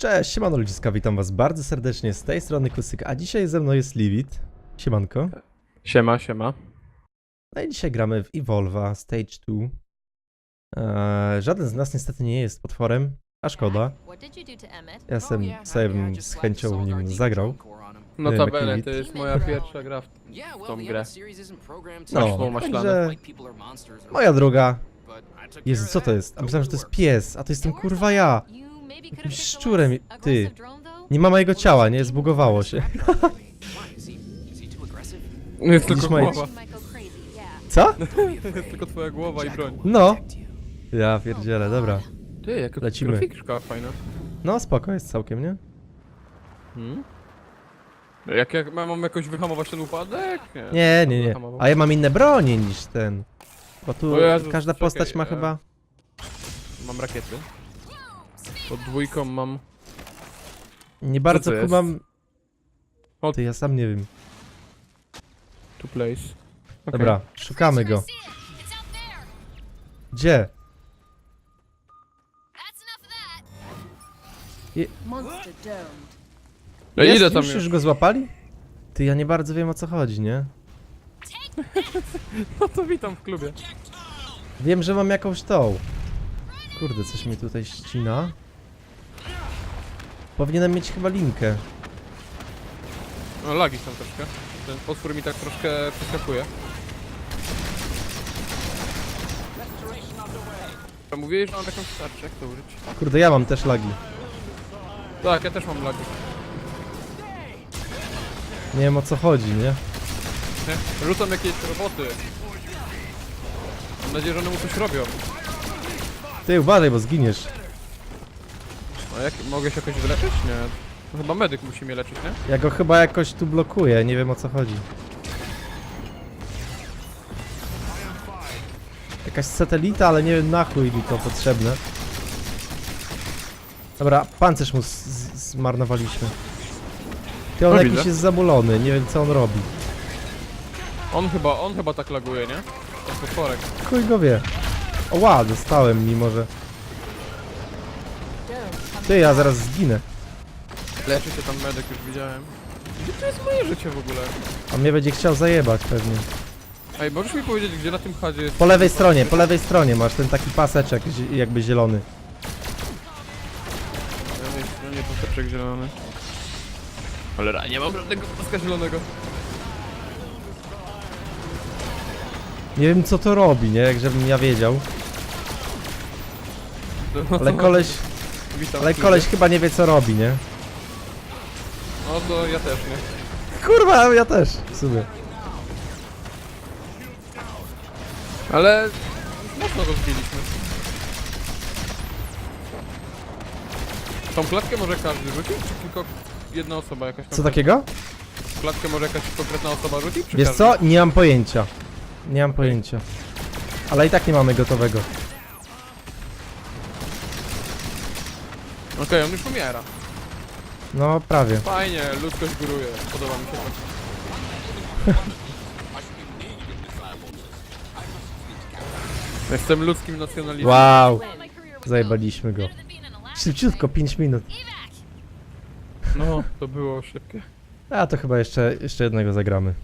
Cześć, siemano ludziska, witam was bardzo serdecznie z tej strony Kusyk, a dzisiaj ze mną jest Livit. Siemanko. Siema, siema. No i dzisiaj gramy w Evolva Stage 2. Eee, żaden z nas niestety nie jest potworem, a szkoda. To? Ja sam, sobie bym z chęcią nim zagrał. Notabene, Makili. to jest moja pierwsza gra w tą grę. No, maślane. także moja druga. Jezu, co to jest? A myślałem, że to jest pies, a to jestem kurwa ja. Szczurem, ty. Nie ma mojego ciała, nie? Zbugowało się. Jest Widzisz tylko moje- głowa. Co? Jest tylko twoja głowa i broń. No. Ja pierdzielę, dobra. Ty, jaka Lecimy. graficzka fajna. No spoko jest całkiem, nie? Hmm? Jak, jak mam mam jakoś wyhamować ten upadek? Nie, nie, nie. A ja mam inne bronie niż ten. Bo tu O Jezus, każda czekaj, postać ma e, chyba... Mam rakiety. Pod dwójką mam... Nie bardzo to jest? chyba... O. Ty, ja sam nie wiem. Two place. Okej. Dobra, szukamy go. Gdzie? Monster domed. Ja Jest? idę tam już, już. już go złapali? Ty, ja nie bardzo wiem o co chodzi, nie? No to witam w klubie. Wiem, że mam jakąś tą. Kurde, coś mi tutaj ścina. Powinienem mieć chyba linkę. No lagi są troszkę. Ten potwór mi tak troszkę przeskakuje. A Mówiłeś, że mam jakąś tarczę, jak to użyć? Kurde, ja mam też lagi. Tak, ja też mam lagi. Nie wiem o co chodzi, nie? Nie? Rzucam jakieś roboty. Mam nadzieję, że one mu coś robią. Ty, uważaj, bo zginiesz. A jak, mogę się jakoś wyleczyć? Nie. No chyba medyk musi mnie leczyć, nie? Ja go chyba jakoś tu blokuję, nie wiem o co chodzi. Jakaś satelita, ale nie wiem na chuj mi to potrzebne. Dobra, pancerz mu zmarnowaliśmy. Ty on No, jakiś widzę. jest zabulony, nie wiem co on robi. On chyba, on chyba tak laguje, nie? Ten potworek. Chuj go wie. O ła, dostałem mimo że... Ty, ja zaraz zginę. Leczy się tam medyk, już widziałem. Gdzie to jest moje życie w ogóle? A mnie będzie chciał zajebać pewnie. Ej, możesz mi powiedzieć, gdzie na tym chadzie jest... Po lewej stronie, po lewej stronie masz ten taki paseczek zi- jakby zielony. Ja nie, no nie paseczek zielony. Cholera, nie mam żadnego paska zielonego. Nie wiem co to robi, nie? Jak żebym ja wiedział. No, Ale koleś, Witam ale koleś chyba nie wie co robi, nie? No to ja też, nie? Kurwa, ja też w sumie. Ale... Mocno go zbiliśmy. Tą klatkę może każdy rzucić, czy tylko jedna osoba jakaś Co konkretna? takiego? Klatkę może jakaś konkretna osoba rzucić, czy Wiesz każdy? co? Nie mam pojęcia. Nie mam pojęcia. Ale i tak nie mamy gotowego. Okej, on już umiera. No, prawie. Fajnie, ludzkość góruje. Podoba mi się to. Jestem ludzkim nacjonalistą. Wow, zajebaliśmy go. Szybciutko, 5 minut. No, to było szybkie. A to chyba jeszcze, jeszcze jednego zagramy.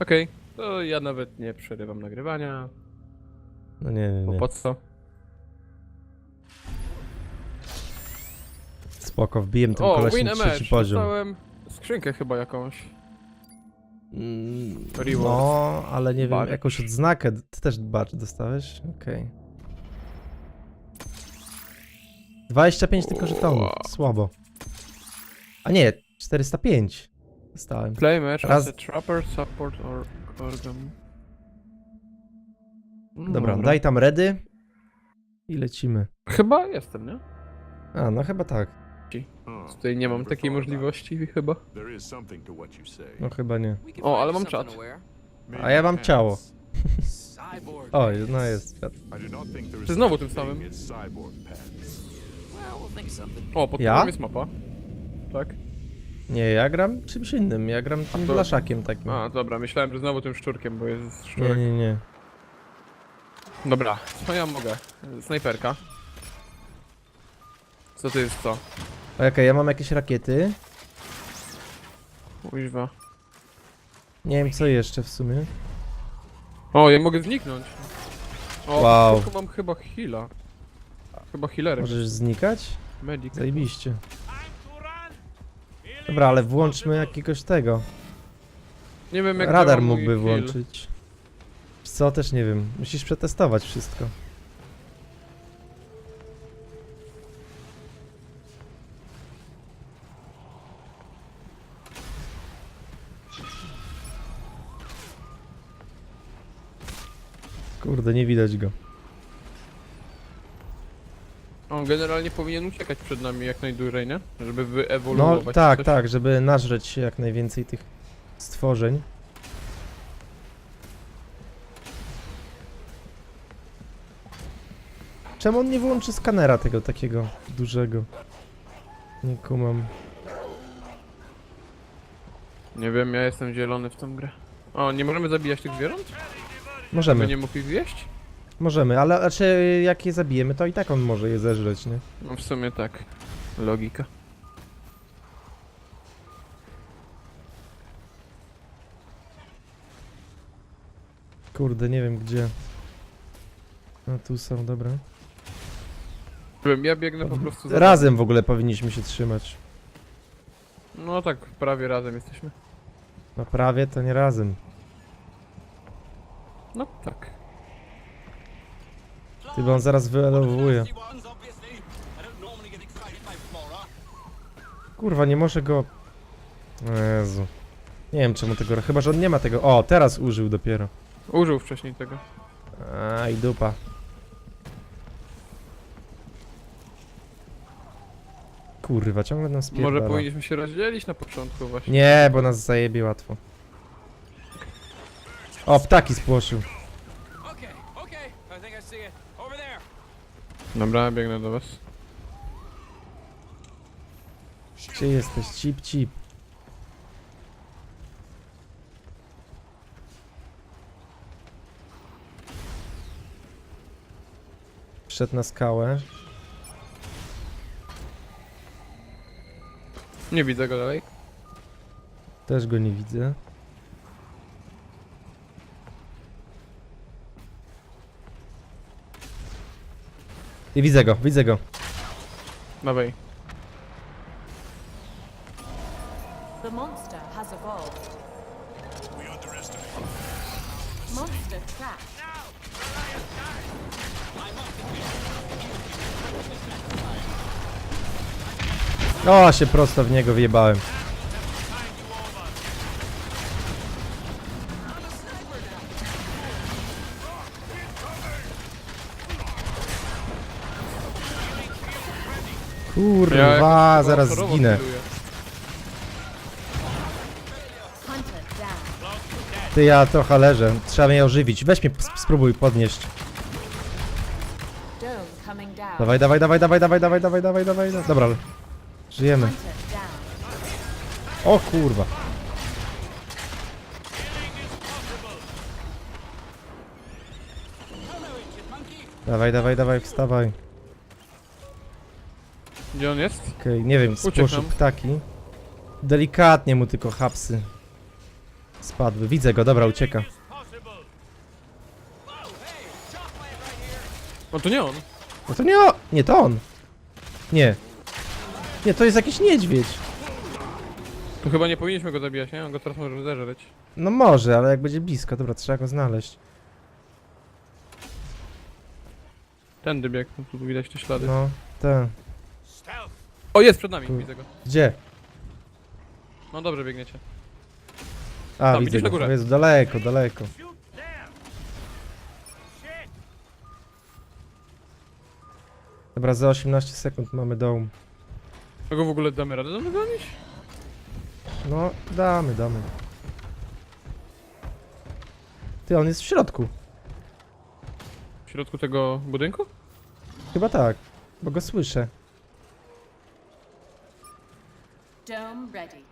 Okej, to ja nawet nie przerywam nagrywania, No nie, nie, bo nie. po co? Spoko, wbijem tym O, kolesiem win a trzeci match, poziom. dostałem skrzynkę chyba jakąś. Mm, Reward. No, ale nie wiem, jakąś odznakę. Ty też badge dostałeś? Okej. 25 tylko żetonów, Wow. słabo. A nie, 405 dostałem. Play match Raz- as a trapper, support or organ. No Dobra, daj tam redy i lecimy. Chyba jestem, nie? A, no chyba tak. Tutaj nie mam takiej możliwości chyba. No chyba nie. O, ale mam czat. A ja mam ciało. O, no jest. Ty znowu tym samym. O, pod Ja? ja? jest mapa. Tak? Nie, ja gram czymś innym. Ja gram tym to- blaszakiem takim. A, dobra, myślałem, że znowu tym szczurkiem, bo jest Nie, szczurek. nie, nie. Dobra, co ja mogę? Snajperka. Co to jest co? Okej, ja mam jakieś rakiety. Kuźwa. Nie wiem co jeszcze w sumie. O, ja mogę zniknąć. O, Wow. tylko mam chyba heala. Chyba healerem. Możesz znikać? Medic. Zajebiście. Dobra, ale włączmy jakiegoś tego. Nie wiem jak Radar działa mój mógłby heal. włączyć. Wiesz Co też nie wiem. Musisz przetestować wszystko. Kurde, nie widać go. On generalnie powinien uciekać przed nami jak najdłużej, nie? Żeby No wyewoluować. tak, coś. tak, żeby nażreć się jak najwięcej tych stworzeń. Czemu on nie wyłączy skanera tego takiego dużego? Nie kumam. Nie wiem, ja jestem zielony w tą grę. O, nie możemy zabijać tych zwierząt? Możemy, nie mógł ich zjeść? możemy, ale znaczy jak je zabijemy, to i tak on może je zeżreć, nie? No w sumie tak. Logika. Kurde, nie wiem gdzie. No tu są, dobra. Wiem, ja biegnę po prostu za... Razem w ogóle powinniśmy się trzymać. No tak, prawie razem jesteśmy. No prawie to nie razem. No tak. Ty, bo on zaraz wyelowuje. Kurwa, nie może go... Jezu. Nie wiem czemu tego... Chyba, że on nie ma tego... O, teraz użył dopiero. Użył wcześniej tego. A i dupa. Kurwa, ciągle nas Może spierdala. powinniśmy się rozdzielić na początku właśnie. Nie, bo nas zajebie łatwo. O, ptaki spłoszył. Dobra, biegnę do was. Gdzie jesteś? Cip, cip. Wszedł na skałę. Nie widzę go dalej. Też go nie widzę. I widzę go, widzę go. Dawaj. The monster has evolved. Monster trap. O, się prosto w niego wjebałem. Kurwa, zaraz zginę. Ty, ja trochę leżę. Trzeba mnie ożywić. Weź mnie, sp- spróbuj podnieść. Dawaj, dawaj, dawaj, dawaj, dawaj, dawaj, dawaj, dawaj, dawaj. Dobra, żyjemy. O kurwa. Dawaj, dawaj, dawaj, wstawaj. Gdzie on jest? Okej, nie wiem, Uciekł spłoszył nam. ptaki. Delikatnie mu tylko hapsy spadły. Widzę go, dobra, ucieka. O, to nie on. No to nie o... Nie, to on. Nie. Nie, to jest jakiś niedźwiedź. To chyba nie powinniśmy go zabijać, nie? On go teraz może zeżreć. No może, ale jak będzie blisko, dobra, trzeba go znaleźć. Tędy biegł, no tu widać te ślady. No, ten. O, jest przed nami, widzę go. Gdzie? No dobrze, biegniecie. A, Tam, widzę na go. górę. Jezu, daleko, daleko. Dobra, za 18 sekund mamy dom. A go w ogóle damy radę do gonić? No, damy, damy. Ty, on jest w środku. W środku tego budynku? Chyba tak, bo go słyszę. Dome ready.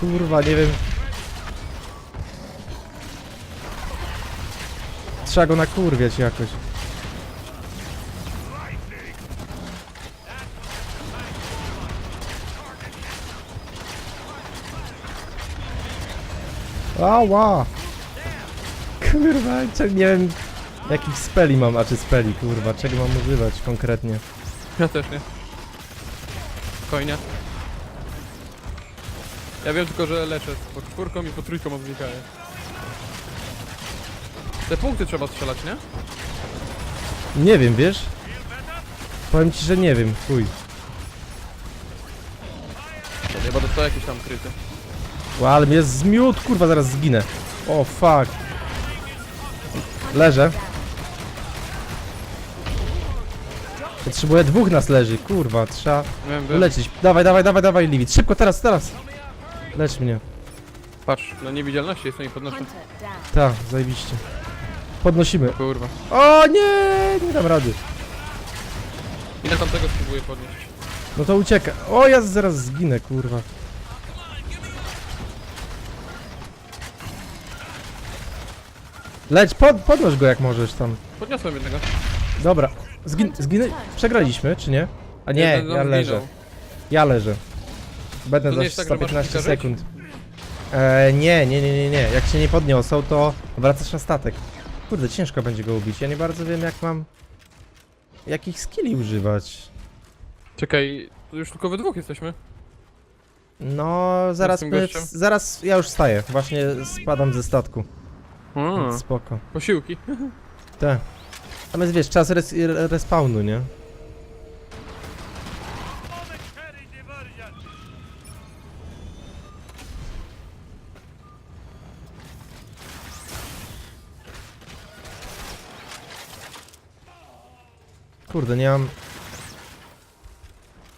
Kurwa, nie wiem. Trzeba go nakurwiać jakoś. Ała! Kurwa, cze- nie wiem jakich speli mam, a czy speli, kurwa, czego mam używać konkretnie. Ja też nie. Spokojnie. Ja wiem tylko, że leczę po czwórką i po trójką odwnikaję. Te punkty trzeba strzelać, nie? Nie wiem, wiesz? Powiem ci, że nie wiem, chuj. Chyba dostał jakieś tam kryty. Ła, ale mnie zmiótł, kurwa, zaraz zginę. O, fuck. Leżę. Potrzebuję dwóch nas leży, kurwa, trzeba Wiem, wiem. uleczyć. Dawaj, dawaj, dawaj, dawaj, Liwit, szybko, teraz, teraz. Lecz mnie. Patrz, na niewidzialności jestem i podnoszę. Hunter down. Ta, zajebiście. Podnosimy. Kurwa. O nie, nie dam rady. Ile tam tego spróbuję podnieść? No to ucieka. O, ja zaraz zginę, kurwa. Leć, pod, podnoś go jak możesz tam. Podniosłem jednego. Dobra. Zgin, zginę. Przegraliśmy, czy nie? A nie, Jeden ja leżę. zginął. Ja leżę. Będę To nie za jest tak, że masz 115 kilka żyć? sekund. E, nie, nie, nie, nie, nie. Jak się nie podniosą, to wracasz na statek. Kurde, ciężko będzie go ubić. Ja nie bardzo wiem, jak mam... Jakich skilli używać. Czekaj, tu już tylko we dwóch jesteśmy. No, zaraz, tym my, gościem? zaraz ja już staję. Właśnie spadam ze statku. A, Więc spoko. posiłki. Te. Tam jest, wiesz, czas res, respawnu, nie? Kurde, nie mam...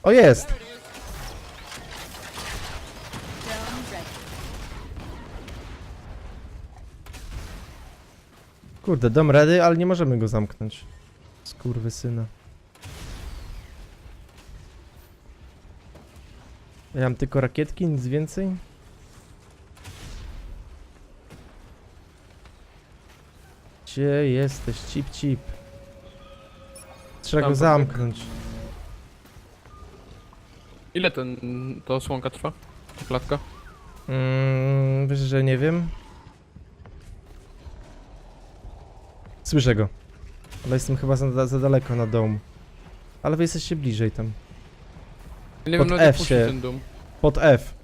O, jest! Kurde, dom ready, ale nie możemy go zamknąć. syna. Ja mam tylko rakietki, nic więcej? Gdzie jesteś? Cip, cip. Trzeba Tam go zamknąć. Ile ten, to osłonka trwa? Ta klatka? Mm, wiesz, że nie wiem. Słyszę go. Ale jestem chyba za, za daleko na dom. Ale wy jesteście bliżej tam. Nie Pod wiem, nawet F się- ten dum. Pod F.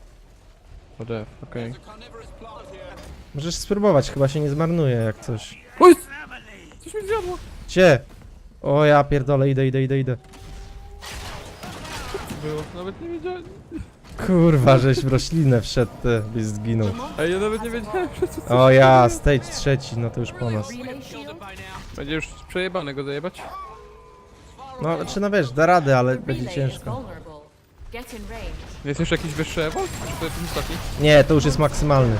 Pod F, okej. Możesz spróbować, chyba się nie zmarnuje jak coś. Oj! Coś mi zjadło. Gdzie? O ja pierdolę, idę, idę, idę, idę. Było, nawet nie wiedziałem. Kurwa, żeś w roślinę wszedł, ty byś zginął. Ej, ja nawet nie wiedziałem, że co O ja, stage trzeci, no to już po nas. Relay shield. Będzie już przejebane go zajebać. No, znaczy no wiesz, da radę, ale będzie Relay is ciężko. vulnerable. Get in range. Jest jeszcze jakiś wyższy ewo? Czy to jest ostatni? Nie, to już jest maksymalny.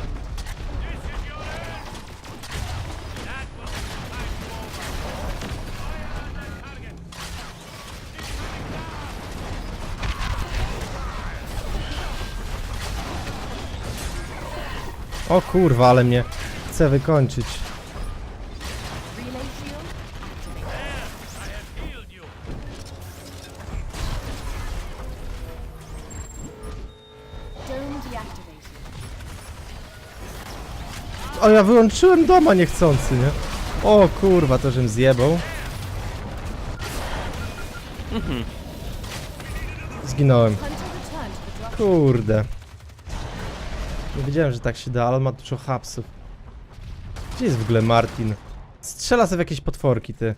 O kurwa, ale mnie chce wykończyć. O, ja wyłączyłem doma niechcący, nie? O kurwa, to żem zjebał. Zginąłem. The drop. Kurde. Nie wiedziałem, że tak się da, ale on ma dużo hapsów. Gdzie jest w ogóle Martin? Strzela sobie w jakieś potworki, ty.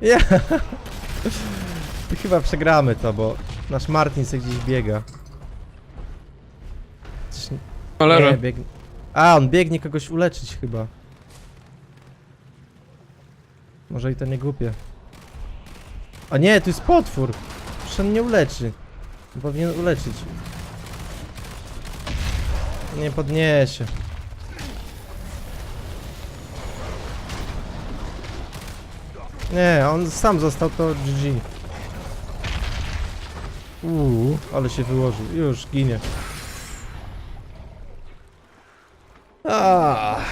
Ja. My chyba przegramy to, bo nasz Martin sobie gdzieś biega. Coś nie, nie biegnie. A, on biegnie kogoś uleczyć chyba. Może i to nie głupie. A nie, tu jest potwór. Przecież on mnie uleczy. Powinien uleczyć. Nie podniesie. Nie, on sam został to GG. Uuu, ale się wyłożył. Już ginie. Ah,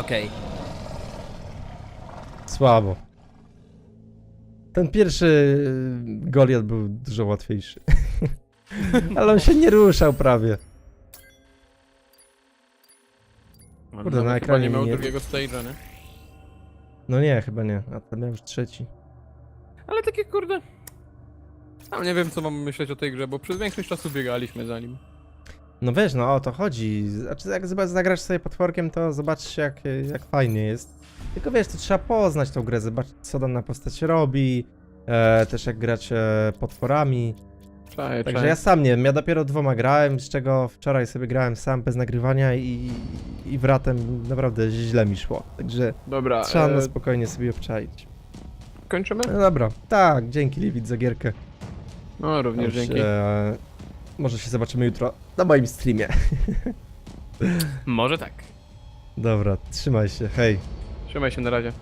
Okej. słabo. Ten pierwszy y, Goliat był dużo łatwiejszy. Ale on się nie ruszał prawie. Kurde, na ekranie nie miał nie- drugiego stage'a, nie? No nie, chyba nie. A ten miał już trzeci. Ale takie kurde... Sam nie wiem co mam myśleć o tej grze, bo przez większość czasu biegaliśmy za nim. No wiesz, no o to chodzi. Znaczy, jak zobacz- zagrasz sobie potworkiem, to zobaczysz, jak, jak fajnie jest. Tylko wiesz, to trzeba poznać tą grę, zobaczyć, co dana postać robi. E, też jak grać e, potworami. Czaję, Także czaję. ja sam nie wiem, ja dopiero dwoma grałem, z czego wczoraj sobie grałem sam bez nagrywania i, i wratem naprawdę źle mi szło. Także Dobra, trzeba na e, spokojnie sobie obczaić. kończymy? No dobra, tak, dzięki Liwit za gierkę. No, również Już, dzięki. E, może się zobaczymy jutro na moim streamie. Może tak. Dobra, trzymaj się, hej. Trzymaj się na razie.